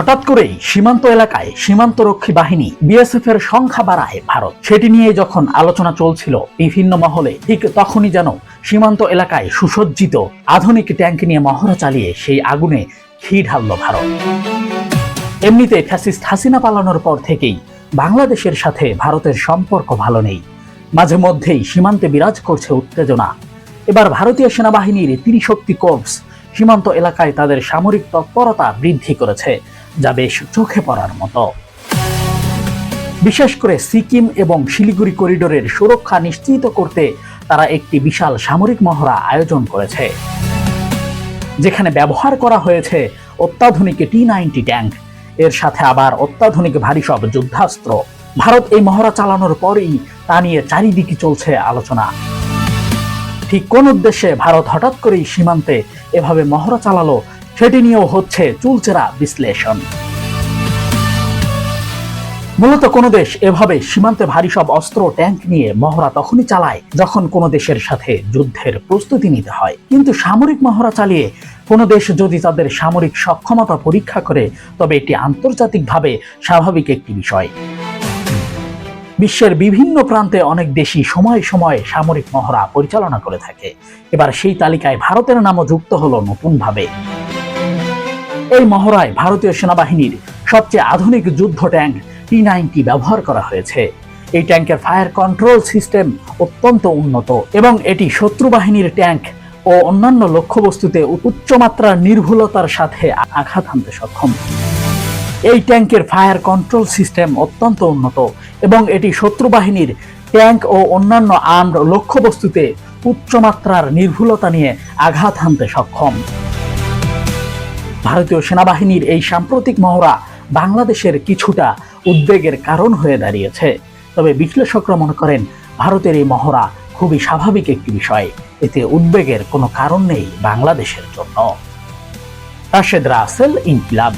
হঠাৎ করেই সীমান্ত এলাকায় সীমান্তরক্ষী বাহিনী বিএসএফ এর সংখ্যা বাড়ায় ভারত। সেটি নিয়ে যখন আলোচনা চলছিল বিভিন্ন মহলে, ঠিক তখনই যেন সীমান্ত এলাকায় সুসজ্জিত আধুনিক ট্যাঙ্ক নিয়ে মহড়া চালিয়ে সেই আগুনে ঘি ঢালল ভারত। এমনিতে ফ্যাসিস্ট হাসিনা পালানোর পর থেকেই বাংলাদেশের সাথে ভারতের সম্পর্ক ভালো নেই। মাঝে মধ্যেই সীমান্তে বিরাজ করছে উত্তেজনা। এবার ভারতীয় সেনাবাহিনীর ত্রিশক্তি কোর্পস সীমান্ত এলাকায় তাদের সামরিক তৎপরতা বৃদ্ধি করেছে। যা বেশ চোখে পড়ার মতো। বিশেষ করে সিকিম এবং শিলিগুড়ি করিডোরের সুরক্ষা নিশ্চিত করতে তারা একটি বিশাল সামরিক মহড়া আয়োজন করেছে, যেখানে ব্যবহার করা হয়েছে অত্যাধুনিক টি নাইনটি ট্যাঙ্ক। এর সাথে আবার অত্যাধুনিক ভারী সব যুদ্ধাস্ত্র। ভারত এই মহড়া চালানোর পরেই তা নিয়ে চারিদিকে চলছে আলোচনা। ঠিক কোন উদ্দেশ্যে ভারত হঠাৎ করেই সীমান্তে এভাবে মহড়া চালালো সেটি নিয়েও হচ্ছে চুলচেরা বিশ্লেষণ। মূলত কোনো দেশ এভাবে সীমান্তে ভারী সব অস্ত্র, ট্যাঙ্ক নিয়ে মহড়া তখনই চালায় যখন কোনো দেশের সাথে যুদ্ধের প্রস্তুতি নিতে হয়। কিন্তু সামরিক মহড়া চালিয়ে কোনো দেশ যদি তাদের সামরিক সক্ষমতা পরীক্ষা করে, তবে এটি আন্তর্জাতিকভাবে স্বাভাবিক একটি বিষয়। বিশ্বের বিভিন্ন প্রান্তে অনেক দেশই সময় সময় সামরিক মহড়া পরিচালনা করে থাকে। এবার সেই তালিকায় ভারতের নামও যুক্ত হলো নতুনভাবে। এই মহড়ায় ভারতীয় সেনাবাহিনীর সবচেয়ে আধুনিক যুদ্ধ ট্যাঙ্ক টি নাইনটি ব্যবহার করা হয়েছে। এই ট্যাঙ্কের ফায়ার কন্ট্রোল সিস্টেম অত্যন্ত উন্নত এবং এটি শত্রু বাহিনীর ট্যাঙ্ক ও অন্যান্য লক্ষ্যবস্তুতে উচ্চমাত্রার নির্ভুলতার সাথে আঘাত হানতে সক্ষম। এই ট্যাঙ্কের ফায়ার কন্ট্রোল সিস্টেম অত্যন্ত উন্নত এবং এটি শত্রু বাহিনীর ট্যাঙ্ক ও অন্যান্য আর্মড লক্ষ্যবস্তুতে উচ্চমাত্রার নির্ভুলতা নিয়ে আঘাত হানতে সক্ষম। ভারতীয় সেনাবাহিনীর এই সাম্প্রতিক মহড়া বাংলাদেশের কিছুটা উদ্বেগের কারণ হয়ে দাঁড়িয়েছে। তবে বিশ্লেষকরা মনে করেন, ভারতের এই মহড়া খুবই স্বাভাবিক একটি বিষয়। এতে উদ্বেগের কোনো কারণ নেই বাংলাদেশের জন্য। রাশেদ রাসেল, ইনকিলাব।